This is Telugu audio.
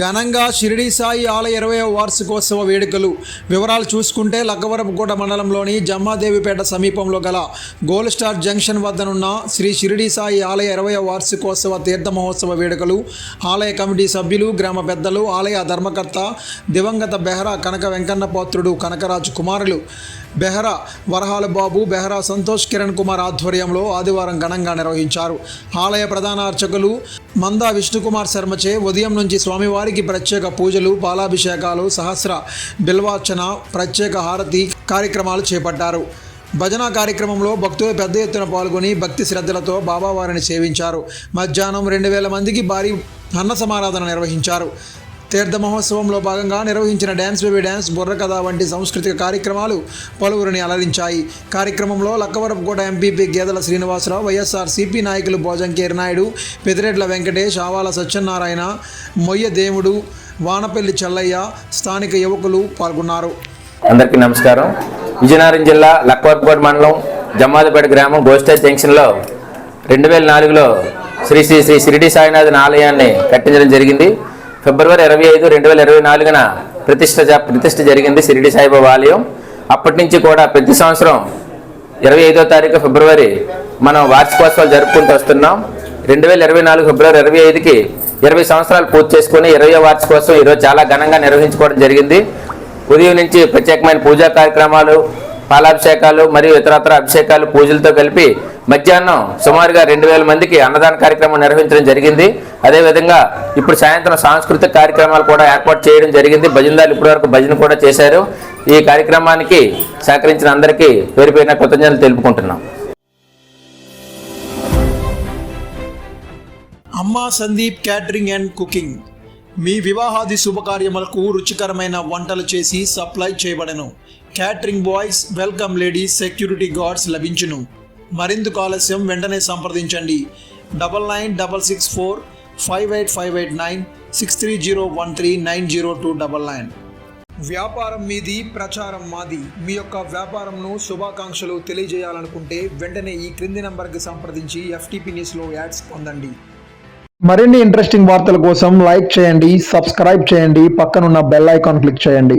ఘనంగా షిరిడి సాయి ఆలయ ఇరవై వార్షికోత్సవ వేడుకలు. వివరాలు చూసుకుంటే లక్కవరపుకోట మండలంలోని జమ్మాదేవిపేట సమీపంలో గల గోల్డ్ స్టార్ జంక్షన్ వద్దనున్న శ్రీ షిరిడి సాయి ఆలయ ఇరవై వార్షికోత్సవ తీర్థ మహోత్సవ వేడుకలు ఆలయ కమిటీ సభ్యులు గ్రామ పెద్దలు ఆలయ ధర్మకర్త దివంగత బెహరా కనక వెంకన్న పాత్రుడు కనకరాజు కుమారులు బెహరా వరహాల బాబు బెహరా సంతోష్ కిరణ్ కుమార్ ఆధ్వర్యంలో ఆదివారం ఘనంగా నిర్వహించారు. ఆలయ ప్రధాన అర్చకులు మందా విష్ణుకుమార్ శర్మచే ఉదయం నుంచి స్వామివారికి ప్రత్యేక పూజలు పాలాభిషేకాలు సహస్ర బిల్వార్చన ప్రత్యేక హారతి కార్యక్రమాలు చేపట్టారు. భజన కార్యక్రమంలో భక్తులు పెద్ద ఎత్తున పాల్గొని భక్తి శ్రద్ధలతో బాబావారిని సేవించారు. మధ్యాహ్నం రెండు వేల మందికి భారీ అన్న సమారాధన నిర్వహించారు. తీర్థ మహోత్సవంలో భాగంగా నిర్వహించిన డ్యాన్స్ బేబీ డ్యాన్స్ బుర్రకథ వంటి సాంస్కృతిక కార్యక్రమాలు పలువురిని అలరించాయి. కార్యక్రమంలో లక్కవరపుకోట ఎంపీపీ గేదెల శ్రీనివాసరావు వైఎస్ఆర్ సిపి నాయకులు భోజంకేరి నాయుడు పెదిరెడ్ల వెంకటేష్ ఆవాల సత్యనారాయణ మొయ్య దేవుడు వానపల్లి చెల్లయ్య స్థానిక యువకులు పాల్గొన్నారు. అందరికీ నమస్కారం. విజయనగరం జిల్లా లక్వర్కోట్ మండలం జమ్మాదిపేట గ్రామం గోస్టే జంక్షన్లో రెండు వేల నాలుగులో శ్రీ శ్రీ శ్రీ షిరిడి సాయినాథన్ ఆలయాన్ని కట్టించడం జరిగింది. ఫిబ్రవరి ఇరవై ఐదు రెండు వేల ఇరవై నాలుగున ప్రతిష్ట జ- ప్రతిష్ట జరిగింది షిరిడి సాయిబాబా ఆలయం. అప్పటి నుంచి కూడా ప్రతి సంవత్సరం ఇరవై ఐదో తారీఖు ఫిబ్రవరి మనం వార్షికోత్సవాలు జరుపుకుంటూ వస్తున్నాం. రెండు వేల ఇరవై నాలుగు ఫిబ్రవరి ఇరవై ఐదుకి ఇరవై సంవత్సరాలు పూర్తి చేసుకుని ఇరవై వార్షికోత్సవం ఈరోజు చాలా ఘనంగా నిర్వహించుకోవడం జరిగింది. ఉదయం నుంచి ప్రత్యేకమైన పూజా కార్యక్రమాలు పాలాభిషేకాలు మరియు ఇతరత్ర అభిషేకాలు పూజలతో కలిపి మధ్యాహ్నం సుమారుగా రెండు వేల మందికి అన్నదాన కార్యక్రమం నిర్వహించడం జరిగింది. అదేవిధంగా ఇప్పుడు సాయంత్రం సాంస్కృతిక కార్యక్రమాలు కూడా ఏర్పాటు చేయడం జరిగింది. భజనదాలు ఇప్పటివరకు భజన కూడా చేశారు. ఈ కార్యక్రమానికి సహకరించిన అందరికీ పేరుపైన కృతజ్ఞతలు తెలుపుకుంటున్నాం. అమ్మా సందీప్ క్యాటరింగ్ అండ్ కుకింగ్. మీ వివాహాది శుభకార్యములకు రుచికరమైన వంటలు చేసి supply చేయబడను. Catering boys welcome ladies security guards లభించును. మరిందుకు ఆలస్యం వెంటనే సంప్రదించండి. Double nine double six four five eight five eight nine six three zero one three nine zero two double nine. వ్యాపారం మీది ప్రచారం మాది. మీ యొక్క వ్యాపారంను శుభాకాంక్షలు తెలియజేయాలనుకుంటే వెంటనే ఈ క్రింది నంబర్కి సంప్రదించి ఎఫ్టీపీ న్యూస్లో యాడ్స్ పొందండి. మరిన్ని ఇంట్రెస్టింగ్ వార్తల కోసం లైక్ చేయండి సబ్స్క్రైబ్ చేయండి పక్కనున్న బెల్ ఐకాన్ క్లిక్ చేయండి.